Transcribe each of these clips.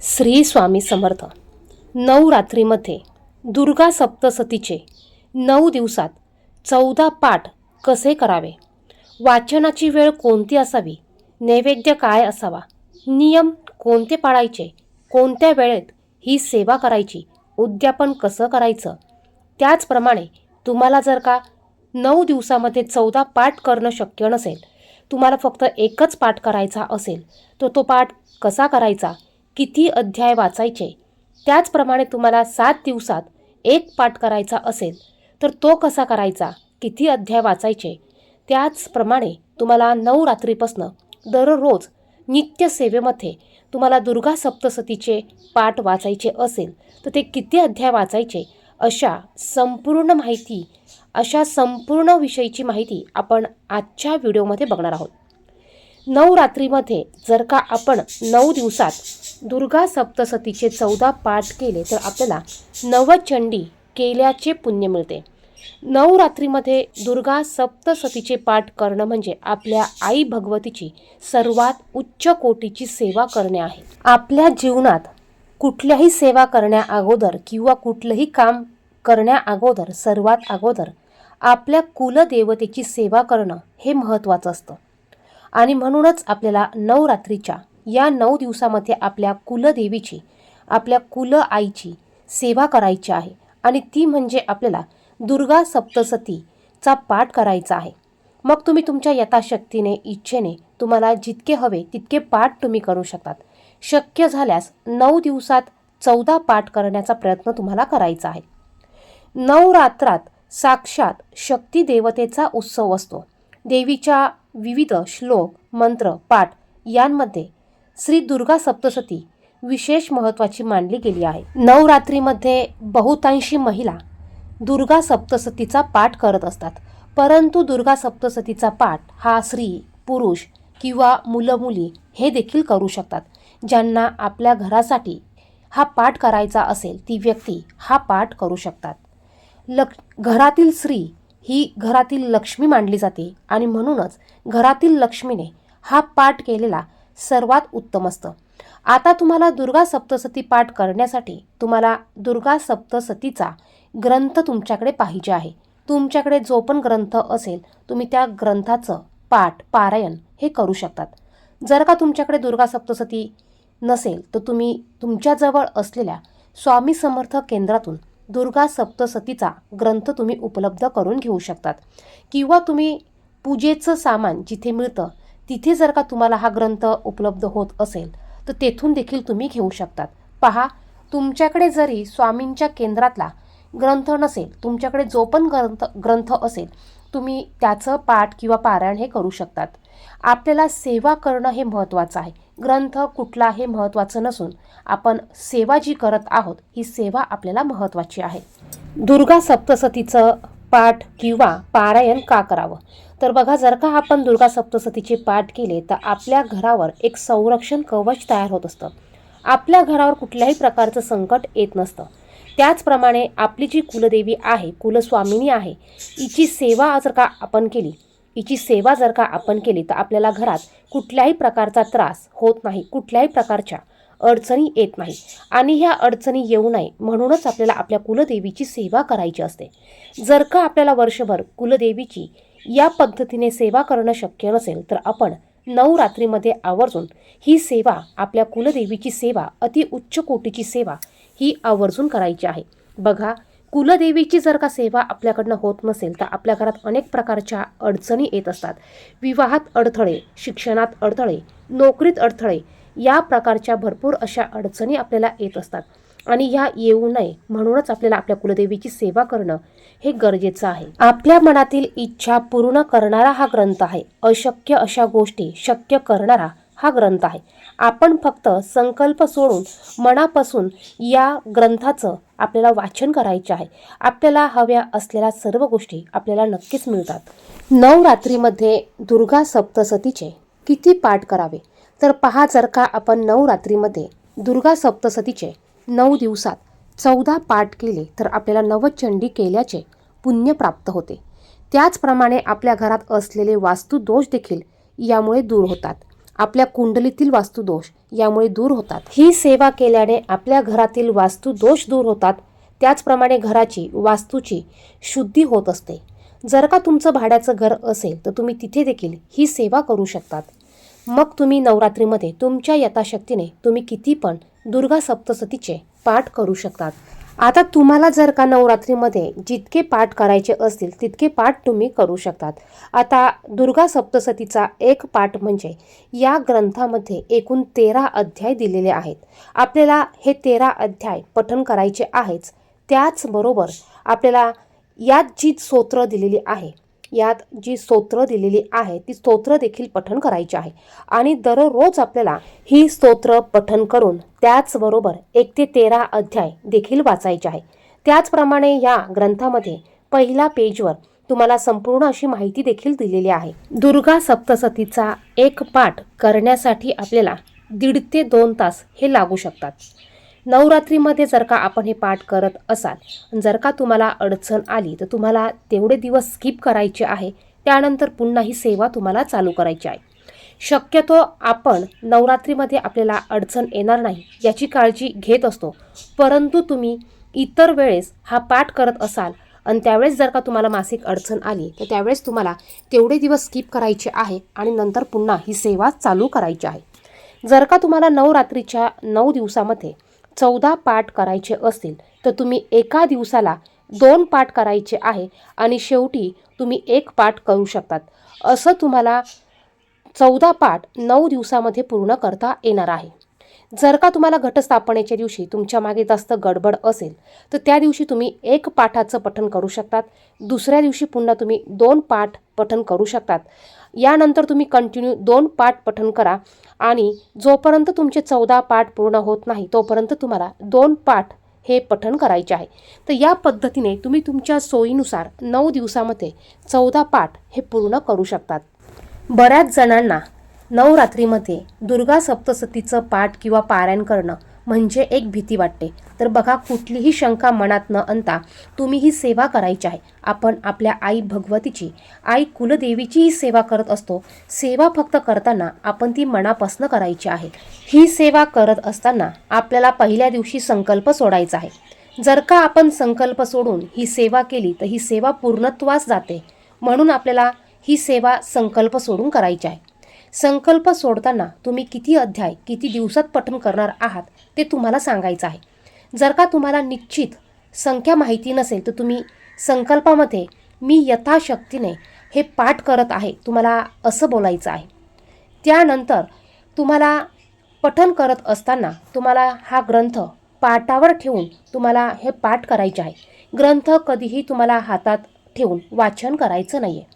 श्री स्वामी समर्थ. नवरात्रीमध्ये दुर्गा सप्तसतीचे नऊ दिवसात चौदा पाठ कसे करावे? वाचनाची वेळ कोणती असावी? नैवेद्य काय असावा? नियम कोणते पाळायचे? कोणत्या वेळेत ही सेवा करायची? उद्यापन कसं करायचं? त्याचप्रमाणे तुम्हाला जर का नऊ दिवसामध्ये चौदा पाठ करणं शक्य नसेल तुम्हाला फक्त एकच पाठ करायचा असेल तर तो पाठ कसा करायचा? किती अध्याय वाचायचे? त्याचप्रमाणे तुम्हाला सात दिवसात एक पाठ करायचा असेल तर तो कसा करायचा? किती अध्याय वाचायचे? त्याचप्रमाणे तुम्हाला नऊ रात्रीपासनं दररोज नित्यसेवेमध्ये तुम्हाला दुर्गा सप्तसतीचे पाठ वाचायचे असेल तर ते किती अध्याय वाचायचे? अशा संपूर्ण माहिती अशा संपूर्ण विषयीची माहिती आपण आजच्या व्हिडिओमध्ये बघणार आहोत. नऊ रात्रीमध्ये जर का आपण नऊ दिवसात दुर्गा सप्तसतीचे चौदा पाठ केले तर आपल्याला नवचंडी केल्याचे पुण्य मिळते. नवरात्रीमध्ये दुर्गा सप्तसतीचे पाठ करणं म्हणजे आपल्या आई भगवतीची सर्वात उच्च कोटीची सेवा करणे आहे. आपल्या जीवनात कुठल्याही सेवा करण्या अगोदर किंवा कुठलंही काम करण्या अगोदर सर्वात अगोदर आपल्या कुलदेवतेची सेवा करणं हे महत्त्वाचं असतं. आणि म्हणूनच आपल्याला नवरात्रीच्या या नऊ दिवसामध्ये आपल्या कुलदेवीची आपल्या कुल आईची सेवा करायची आहे आणि ती म्हणजे आपल्याला दुर्गा सप्तसतीचा पाठ करायचा आहे. मग तुम्ही तुमच्या यथाशक्तीने इच्छेने तुम्हाला जितके हवे तितके पाठ तुम्ही करू शकतात. शक्य झाल्यास नऊ दिवसात चौदा पाठ करण्याचा प्रयत्न तुम्हाला करायचा आहे. नवरात्रात साक्षात शक्ती देवतेचा उत्सव असतो. देवीच्या विविध श्लोक मंत्र पाठ यांमध्ये श्री दुर्गा सप्तसती विशेष महत्त्वाची मानली गेली आहे. नवरात्रीमध्ये बहुतांशी महिला दुर्गा सप्तसतीचा पाठ करत असतात. परंतु दुर्गा सप्तसतीचा पाठ हा स्त्री पुरुष किंवा मुलं मुली हे देखील करू शकतात. ज्यांना आपल्या घरासाठी हा पाठ करायचा असेल ती व्यक्ती हा पाठ करू शकतात. लक घरातील स्त्री ही घरातील लक्ष्मी मानली जाते आणि म्हणूनच घरातील लक्ष्मीने हा पाठ केलेला सर्वात उत्तम असतं. आता तुम्हाला दुर्गा सप्तसती पाठ करण्यासाठी तुम्हाला दुर्गा सप्तसतीचा ग्रंथ तुमच्याकडे पाहिजे आहे. तुमच्याकडे जो पण ग्रंथ असेल तुम्ही त्या ग्रंथाचं पाठ पारायण हे करू शकतात. जर का तुमच्याकडे दुर्गा सप्तसती नसेल तर तुम्ही तुमच्याजवळ असलेल्या स्वामी समर्थ केंद्रातून दुर्गा सप्तसतीचा ग्रंथ तुम्ही उपलब्ध करून घेऊ शकतात. किंवा तुम्ही पूजेचं सामान जिथे मिळतं तिथे जर का तुम्हाला हा ग्रंथ उपलब्ध होत असेल तर तेथून देखील तुम्ही घेऊ शकतात. पहा तुमच्याकडे जरी स्वामींच्या केंद्रातला ग्रंथ नसेल तुमच्याकडे जो पण ग्रंथ ग्रंथ असेल तुम्ही त्याचं पाठ किंवा पारायण हे करू शकतात. आपल्याला सेवा करणं हे महत्त्वाचं आहे. ग्रंथ कुठला हे महत्त्वाचं नसून आपण सेवा जी करत आहोत ही सेवा आपल्याला महत्त्वाची आहे. दुर्गा सप्तसतीचं पाठ किंवा पारायण का करावं? तर बघा जर का आपण दुर्गा सप्तसतीचे पाठ केले तर आपल्या घरावर एक संरक्षण कवच तयार होत असतं. आपल्या घरावर कुठल्याही प्रकारचं संकट येत नसतं. त्याचप्रमाणे आपली जी कुलदेवी आहे कुलस्वामिनी आहे हिची सेवा जर का आपण केली हिची सेवा जर का आपण केली तर आपल्याला घरात कुठल्याही प्रकारचा त्रास होत नाही कुठल्याही प्रकारच्या अडचणी येत नाही. आणि ह्या अडचणी येऊ नये म्हणूनच आपल्याला आपल्या कुलदेवीची सेवा करायची असते. जर का आपल्याला वर्षभर कुलदेवीची या पद्धतीने सेवा करणं शक्य नसेल तर आपण नवरात्रीमध्ये आवर्जून ही सेवा आपल्या कुलदेवीची सेवा अति उच्च कोटीची सेवा ही आवर्जून करायची आहे. बघा कुलदेवीची जर का सेवा आपल्याकडनं होत नसेल तर आपल्या घरात अनेक प्रकारच्या अडचणी येत असतात. विवाहात अडथळे शिक्षणात अडथळे नोकरीत अडथळे या प्रकारच्या भरपूर अशा अडचणी आपल्याला येत असतात. आणि ह्या येऊ नये. म्हणूनच आपल्याला आपल्या कुलदेवीची सेवा करणं हे गरजेचं आहे. आपल्या मनातील इच्छा पूर्ण करणारा हा ग्रंथ आहे. अशक्य अशा गोष्टी शक्य करणारा हा ग्रंथ आहे. आपण फक्त संकल्प सोडून मनापासून या ग्रंथाचं आपल्याला वाचन करायचे आहे. आपल्याला हव्या असलेल्या सर्व गोष्टी आपल्याला नक्कीच मिळतात. नवरात्रीमध्ये दुर्गा सप्तसतीचे किती पाठ करावे? तर पहा जर का आपण नवरात्रीमध्ये दुर्गा सप्तसतीचे नऊ दिवसात चौदा पाठ केले तर आपल्याला नवचंडी केल्याचे पुण्य प्राप्त होते. त्याचप्रमाणे आपल्या घरात असलेले वास्तुदोष देखील यामुळे दूर होतात. आपल्या कुंडलीतील वास्तुदोष यामुळे दूर होतात. ही सेवा केल्याने आपल्या घरातील वास्तुदोष दूर होतात. त्याचप्रमाणे घराची वास्तूची शुद्धी होत असते. जर का तुमचं भाड्याचं घर असेल तर तुम्ही तिथे देखील ही सेवा करू शकतात. मग तुम्ही नवरात्रीमध्ये तुमच्या यथाशक्तीने तुम्ही किती पण दुर्गा सप्तसतीचे पाठ करू शकतात. आता तुम्हाला जर का नवरात्रीमध्ये जितके पाठ करायचे असतील तितके पाठ तुम्ही करू शकतात. आता दुर्गा सप्तसतीचा एक पाठ म्हणजे या ग्रंथामध्ये एकूण तेरा अध्याय दिलेले आहेत. आपल्याला हे तेरा अध्याय पठन करायचे आहेच. त्याचबरोबर आपल्याला यात जी स्तोत्र दिलेली आहे यात जी स्तोत्र दिलेली आहे ती स्तोत्र देखील पठन करायची आहे. आणि दररोज आपल्याला ही स्तोत्र पठन करून त्याचबरोबर एक ते तेरा अध्याय देखील वाचायचे आहे. त्याचप्रमाणे या ग्रंथामध्ये पहिल्या पेजवर तुम्हाला संपूर्ण अशी माहिती देखील दिलेली आहे. दुर्गा सप्तसतीचा एक पाठ करण्यासाठी आपल्याला दीड ते दोन तास हे लागू शकतात. नवरात्रीमध्ये जर का आपण हे पाठ करत असाल जर का तुम्हाला अडचण आली तर तुम्हाला तेवढे दिवस स्किप करायचे आहे. त्यानंतर पुन्हा ही सेवा तुम्हाला चालू करायची आहे. शक्यतो आपण नवरात्रीमध्ये आपल्याला अडचण येणार नाही याची काळजी घेत असतो. परंतु तुम्ही इतर वेळेस हा पाठ करत असाल आणि त्यावेळेस जर का तुम्हाला मासिक अडचण आली तर त्यावेळेस तुम्हाला तेवढे दिवस स्किप करायचे आहे आणि नंतर पुन्हा ही सेवा चालू करायची आहे. जर का तुम्हाला नवरात्रीच्या नऊ दिवसामध्ये चौदा पाठ करायचे असतील तर तुम्ही एका दिवसाला दोन पाठ करायचे आहे आणि शेवटी तुम्ही एक पाठ करू शकतात. असं तुम्हाला चौदा पाठ नऊ दिवसामध्ये पूर्ण करता येणार आहे. जर का तुम्हाला घटस्थापनेच्या दिवशी तुमच्या मागे जास्त गडबड असेल तर त्या दिवशी तुम्ही एक पाठाचं पठण करू शकतात. दुसऱ्या दिवशी पुन्हा तुम्ही दोन पाठ पठण करू शकतात. यानंतर तुम्ही कंटिन्यू दोन पाठ पठण करा आणि जोपर्यंत तुमचे चौदा पाठ पूर्ण होत नाही तोपर्यंत तुम्हाला दोन पाठ हे पठण करायचे आहे. तर या पद्धतीने तुम्ही तुमच्या सोयीनुसार नऊ दिवसामध्ये चौदा पाठ हे पूर्ण करू शकतात. बऱ्याच जणांना नवरात्रीमध्ये दुर्गा सप्तसतीचं पाठ किंवा पारायण करणं म्हणजे एक भीती वाटते. तर बघा कुठलीही शंका मनात न आणता तुम्ही ही सेवा करायची आहे. आपण आपल्या आई भगवतीची आई कुलदेवीची ही सेवा करत असतो. सेवा फक्त करताना आपण ती मनापासून करायची आहे. ही सेवा करत असताना आपल्याला पहिल्या दिवशी संकल्प सोडायचा आहे. जर का आपण संकल्प सोडून ही सेवा केली तर ही सेवा पूर्णत्वास जाते. म्हणून आपल्याला ही सेवा संकल्प सोडून करायची आहे. संकल्प सोडताना तुम्ही किती अध्याय किती दिवसात पठन करणार आहात ते तुम्हाला सांगायचं आहे. जर का तुम्हाला निश्चित संख्या माहिती नसेल तर तुम्ही संकल्पामध्ये मी यथाशक्तीने हे पाठ करत आहे तुम्हाला असं बोलायचं आहे. त्यानंतर तुम्हाला पठन करत असताना तुम्हाला हा ग्रंथ पाटावर ठेवून तुम्हाला हे पाठ करायचे आहे. ग्रंथ कधीही तुम्हाला हातात ठेवून वाचन करायचं नाही आहे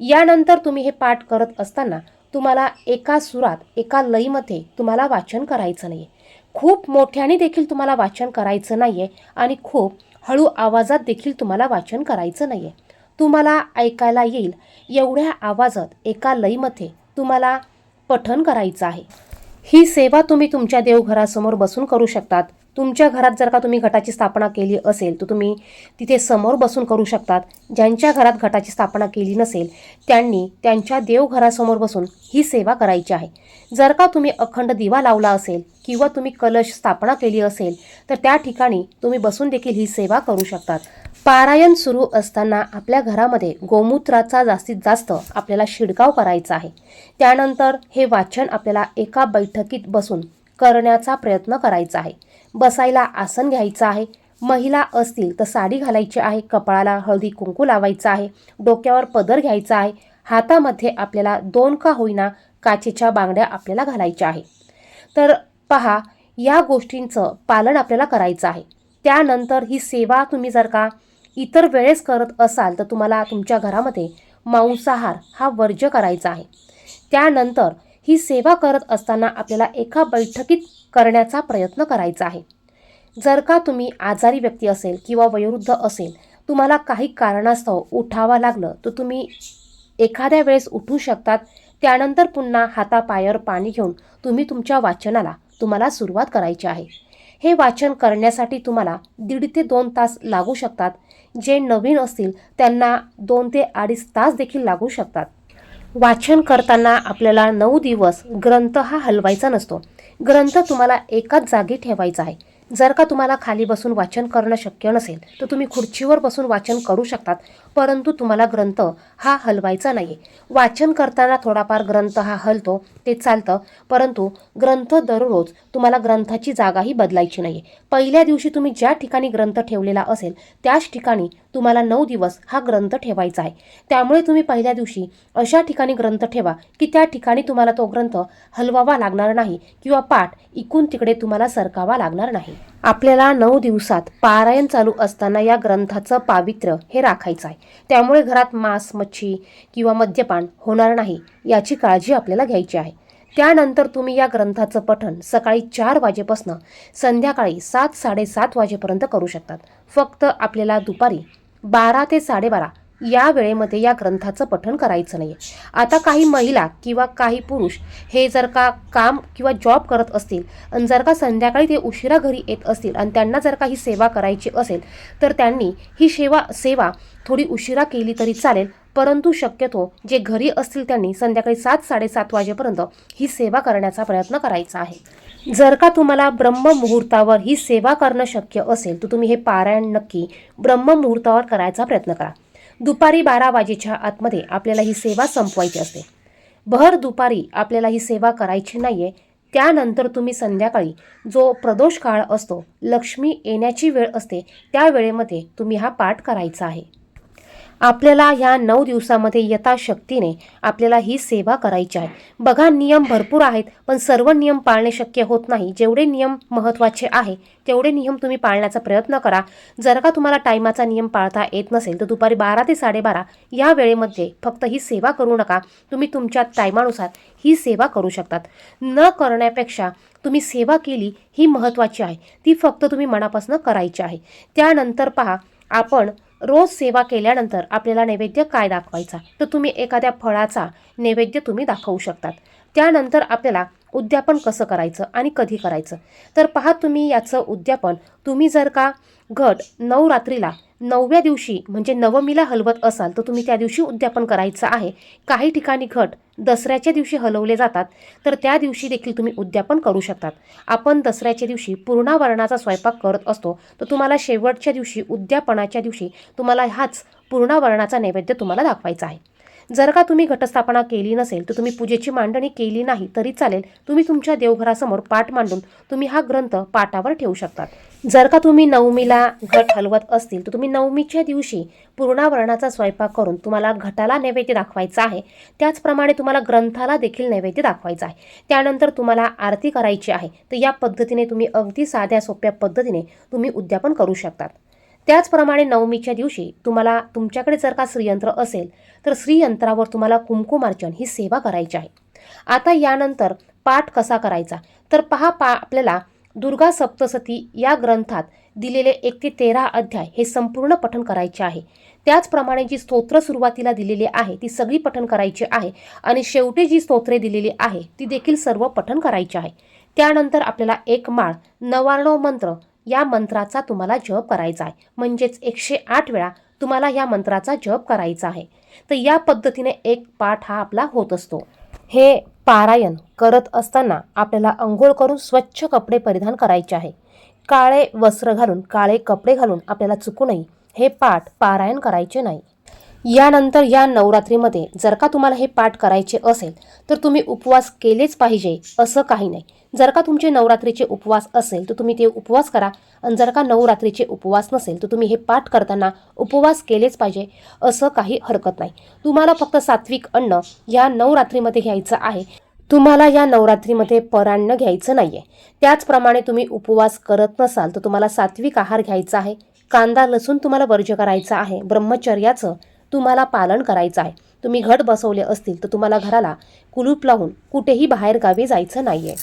यानंतर तुम्ही हे पाठ करत असताना तुम्हाला एका सुरात एका लईमध्ये तुम्हाला वाचन करायचं नाही खूप मोठ्याने देखील तुम्हाला वाचन करायचं नाही आहे आणि खूप हळू आवाजात देखील तुम्हाला वाचन करायचं नाही आहे तुम्हाला ऐकायला येईल. एवढ्या आवाजात एका लईमध्ये तुम्हाला पठन करायचं आहे. ही सेवा तुम्ही तुमच्या देवघरासमोर बसून करू शकतात. तुमच्या घरात जर का तुम्ही घटाची स्थापना केली असेल तर तुम्ही तिथे समोर बसून करू शकतात. ज्यांच्या घरात घटाची स्थापना केली नसेल त्यांनी त्यांच्या देवघरासमोर बसून ही सेवा करायची आहे. जर का तुम्ही अखंड दिवा लावला असेल किंवा तुम्ही कलश स्थापना केली असेल तर त्या ठिकाणी तुम्ही बसून देखील ही सेवा करू शकतात. पारायण सुरू असताना आपल्या घरामध्ये गोमूत्राचा जास्तीत जास्त आपल्याला शिडकाव करायचा आहे. त्यानंतर हे वाचन आपल्याला एका बैठकीत बसून करण्याचा प्रयत्न करायचा आहे. बसायला आसन घ्यायचं आहे. महिला असतील तर साडी घालायची आहे कपाळाला हळदी कुंकू लावायचं आहे डोक्यावर पदर घ्यायचा आहे. हातामध्ये आपल्याला दोन का होईना काचेच्या बांगड्या आपल्याला घालायच्या आहे. तर पहा या गोष्टींचं पालन आपल्याला करायचं आहे. त्यानंतर ही सेवा तुम्ही जर का इतर वेळेस करत असाल तर तुम्हाला तुमच्या घरामध्ये मांसाहार हा वर्ज्य करायचा आहे. त्यानंतर ही सेवा करत असताना आपल्याला एका बैठकीत करण्याचा प्रयत्न करायचा आहे. जर का तुम्ही आजारी व्यक्ती असेल किंवा वयोवृद्ध असेल तुम्हाला काही कारणास्तव उठावं लागलं तर तुम्ही एखाद्या वेळेस उठू शकतात. त्यानंतर पुन्हा हातापायावर पाणी घेऊन तुम्ही तुमच्या वाचनाला तुम्हाला सुरुवात करायची आहे. हे वाचन करण्यासाठी तुम्हाला दीड ते दोन तास लागू शकतात. जे नवीन असतील त्यांना दोन ते अडीच तास देखील लागू शकतात. वाचन करताना आपल्याला नऊ दिवस ग्रंथ हा हलवायचा नसतो. ग्रंथ तुम्हाला एकाच जागी ठेवायचा आहे. जर का तुम्हाला खाली बसून वाचन करणं शक्य नसेल तर तुम्ही खुर्चीवर बसून वाचन करू शकतात परंतु तुम्हाला ग्रंथ हा हलवायचा नाही वाचन करताना थोडाफार ग्रंथ हा हलतो ते चालतं परंतु ग्रंथ दररोज तुम्हाला ग्रंथाची जागाही बदलायची नाही पहिल्या दिवशी तुम्ही ज्या ठिकाणी ग्रंथ ठेवलेला असेल त्याच ठिकाणी तुम्हाला नऊ दिवस हा ग्रंथ ठेवायचा आहे. त्यामुळे तुम्ही पहिल्या दिवशी अशा ठिकाणी ग्रंथ ठेवा की त्या ठिकाणी तुम्हाला तो ग्रंथ हलवावा लागणार नाही किंवा पाठ इकून तिकडे तुम्हाला सरकावा लागणार नाही. आपल्याला नऊ दिवसात पारायण चालू असताना या ग्रंथाचं पावित्र्य हे राखायचं आहे. त्यामुळे घरात मांस मच्छी किंवा मद्यपान होणार नाही याची काळजी आपल्याला घ्यायची आहे. त्यानंतर तुम्ही या ग्रंथाचं पठण सकाळी चार वाजेपासून संध्याकाळी सात साडेसात वाजेपर्यंत करू शकतात. फक्त आपल्याला दुपारी बारा ते साडेबारा या वेळेमध्ये या ग्रंथाचं पठण करायचं नाही आता काही महिला किंवा काही पुरुष हे जर का काम किंवा जॉब करत असतील आणि जर का संध्याकाळी ते उशिरा घरी येत असतील आणि त्यांना जर का ही सेवा करायची असेल तर त्यांनी ही सेवा सेवा थोडी उशिरा केली तरी चालेल. परंतु शक्यतो जे घरी असतील त्यांनी संध्याकाळी सात साडेसात वाजेपर्यंत ही सेवा करण्याचा प्रयत्न करायचा आहे. जर का तुम्हाला ब्रह्ममुहूर्तावर ही सेवा करणं शक्य असेल तर तुम्ही हे पारायण नक्की ब्रह्ममुहूर्तावर करायचा प्रयत्न करा. दुपारी बारा वाजेच्या आतमध्ये आपल्याला ही सेवा संपवायची असते. भर दुपारी आपल्याला ही सेवा करायची नाही आहे त्यानंतर तुम्ही संध्याकाळी जो प्रदोष काळ असतो लक्ष्मी येण्याची वेळ असते त्या वेळेमध्ये तुम्ही हा पाठ करायचा आहे. आपल्याला ह्या नऊ दिवसामध्ये यथाशक्तीने आपल्याला ही सेवा करायची आहे. बघा नियम भरपूर आहेत पण सर्व नियम पाळणे शक्य होत नाही. जेवढे नियम महत्त्वाचे आहे तेवढे नियम तुम्ही पाळण्याचा प्रयत्न करा. जर का तुम्हाला टायमाचा नियम पाळता येत नसेल तर दुपारी बारा ते साडेबारा या वेळेमध्ये फक्त ही सेवा करू नका. तुम्ही तुमच्या टायमानुसार ही सेवा करू शकतात. न करण्यापेक्षा तुम्ही सेवा केली ही महत्त्वाची आहे. ती फक्त तुम्ही मनापासून करायची आहे. त्यानंतर पहा आपण रोज सेवा केल्यानंतर आपल्याला नैवेद्य काय दाखवायचा? तर तुम्ही एखाद्या फळाचा नैवेद्य तुम्ही दाखवू शकतात. त्यानंतर आपल्याला उद्यापन कसं करायचं आणि कधी करायचं? तर पहा तुम्ही याचं उद्यापन. तुम्ही जर का घट नऊ रात्रीला नवव्या दिवशी म्हणजे नवमीला हलवत असाल तर तुम्ही त्या दिवशी उद्यापन करायचं आहे. काही ठिकाणी घट दसऱ्याच्या दिवशी हलवले जातात तर त्या दिवशी देखील तुम्ही उद्यापन करू शकतात. आपण दसऱ्याच्या दिवशी पूर्णावरणाचा स्वयंपाक करत असतो तर तुम्हाला शेवटच्या दिवशी उद्यापनाच्या दिवशी तुम्हाला हाच पूर्णावरणाचा नैवेद्य तुम्हाला दाखवायचा आहे. जर का तुम्ही घटस्थापना केली नसेल तर तुम्ही पूजेची मांडणी केली नाही तरी चालेल. तुम्ही तुमच्या देवघरासमोर पाठ मांडून तुम्ही हा ग्रंथ पाटावर ठेवू शकतात. जर का तुम्ही नवमीला घट हलवत असतील तर तुम्ही नवमीच्या दिवशी पूर्णावरणाचा स्वयंपाक करून तुम्हाला घटाला नैवेद्य दाखवायचा आहे. त्याचप्रमाणे तुम्हाला ग्रंथाला देखील नैवेद्य दाखवायचा आहे. त्यानंतर तुम्हाला आरती करायची आहे. तर या पद्धतीने तुम्ही अगदी साध्या सोप्या पद्धतीने तुम्ही उद्यापन करू शकतात. त्याचप्रमाणे नवमीच्या दिवशी तुम्हाला तुमच्याकडे जर का श्रीयंत्र असेल तर श्रीयंत्रावर तुम्हाला कुंकुमार्चन ही सेवा करायची आहे. आता यानंतर पाठ कसा करायचा? तर पहा पा आपल्याला दुर्गा सप्तसती या ग्रंथात दिलेले एक ते तेरा अध्याय हे संपूर्ण पठण करायचे आहे. त्याचप्रमाणे जी स्तोत्र सुरुवातीला दिलेली आहे ती सगळी पठण करायची आहे आणि शेवटी जी स्तोत्रे दिलेली आहे ती देखील सर्व पठण करायची आहे. त्यानंतर आपल्याला एक माळ नवार्णव मंत्र या मंत्राचा तुम्हाला जप करायचा आहे. म्हणजेच एकशे आठ वेळा तुम्हाला या मंत्राचा जप करायचा आहे. तर या पद्धतीने एक पाठ हा आपला होत असतो. हे पारायण करत असताना आपल्याला अंघोळ करून स्वच्छ कपडे परिधान करायचे आहे. काळे वस्त्र घालून काळे कपडे घालून आपल्याला चुकूनही हे पाठ पारायण करायचे नाही. यानंतर या नवरात्रीमध्ये जर का तुम्हाला हे पाठ करायचे असेल तर तुम्ही उपवास केलेच पाहिजे असं काही नाही. जर का तुमचे नवरात्रीचे उपवास असेल तर तुम्ही ते उपवास करा. आणि जर का नवरात्रीचे उपवास नसेल तर तुम्ही हे पाठ करताना उपवास केलेच पाहिजे असं काही हरकत नाही. तुम्हाला फक्त सात्विक अन्न या नवरात्रीमध्ये घ्यायचं आहे. तुम्हाला या नवरात्रीमध्ये परान्न घ्यायचं नाही आहे त्याचप्रमाणे तुम्ही उपवास करत नसाल तर तुम्हाला सात्विक आहार घ्यायचा आहे. कांदा लसूण तुम्हाला वर्ज्य करायचा आहे. ब्रह्मचर्याचं तुम्हाला पालन करायचं आहे. तुम्ही घट बसवले असतील तर तुम्हाला घराला कुलूप लावून कुठेही बाहेर गावी जायचं आहे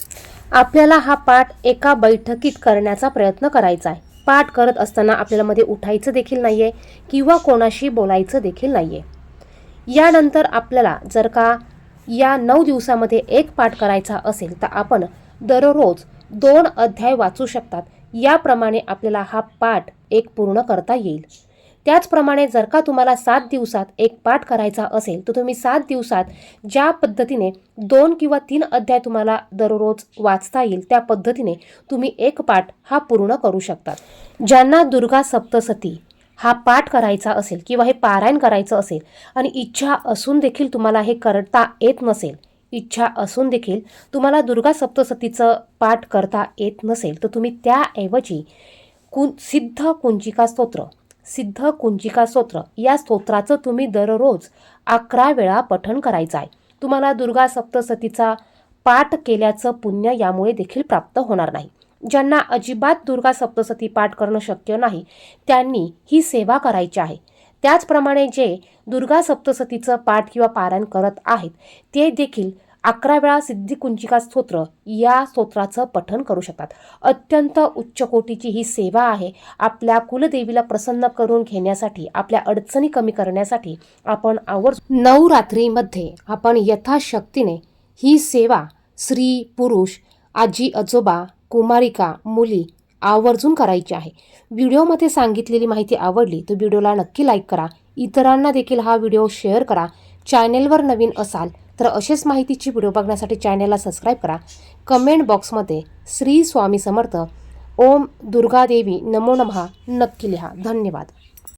आपल्याला हा पाठ एका बैठकीत करण्याचा प्रयत्न करायचा आहे. पाठ करत असताना आपल्याला मध्ये उठायचं देखील नाही आहे किंवा कोणाशी बोलायचं देखील नाही आहे यानंतर आपल्याला जर का या नऊ दिवसामध्ये एक पाठ करायचा असेल तर आपण दररोज दोन अध्याय वाचू शकतात. याप्रमाणे आपल्याला हा पाठ एक पूर्ण करता येईल. त्याचप्रमाणे जर का तुम्हाला सात दिवसात एक पाठ करायचा असेल तर तुम्ही सात दिवसात ज्या पद्धतीने दोन किंवा तीन अध्याय तुम्हाला दररोज वाचता येईल त्या पद्धतीने तुम्ही एक पाठ हा पूर्ण करू शकतात ज्यांना दुर्गा सप्तसती हा पाठ करायचा असेल किंवा हे पारायण करायचं असेल आणि इच्छा असून देखील तुम्हाला हे करता येत नसेल इच्छा असून देखील तुम्हाला दुर्गा सप्तसतीचं पाठ करता येत नसेल तर तुम्ही त्याऐवजी कुं सिद्ध कुंजिका स्तोत्र सिद्ध कुंजिका स्तोत्र. या स्तोत्राचं तुम्ही दररोज अकरा वेळा पठण करायचं आहे तुम्हाला दुर्गा सप्तसतीचा पाठ केल्याचं पुण्य यामुळे देखील प्राप्त होणार नाही. ज्यांना अजिबात दुर्गा सप्तसती पाठ करणं शक्य नाही त्यांनी ही सेवा करायची आहे. त्याचप्रमाणे जे दुर्गा सप्तसतीचं पाठ किंवा पारायण करत आहेत ते देखील अकरा वेळा सिद्धी कुंजिका स्तोत्र या स्तोत्राचं पठण करू शकतात. अत्यंत उच्च कोटीची ही सेवा आहे. आपल्या कुलदेवीला प्रसन्न करून घेण्यासाठी आपल्या अडचणी कमी करण्यासाठी आपण आवर्ज नवरात्रीमध्ये आपण यथाशक्तीने ही सेवा स्त्री पुरुष आजी आजोबा कुमारिका मुली आवर्जून करायची आहे. व्हिडिओमध्ये सांगितलेली माहिती आवडली तर व्हिडिओला नक्की लाईक करा. इतरांना देखील हा व्हिडिओ शेअर करा. चॅनेलवर नवीन असाल तर असेच माहितीची व्हिडिओ बघण्यासाठी चॅनेलला सबस्क्राईब करा. कमेंट बॉक्समध्ये श्री स्वामी समर्थ. ओम दुर्गादेवी नमो नमः. नक्की लिहा. धन्यवाद.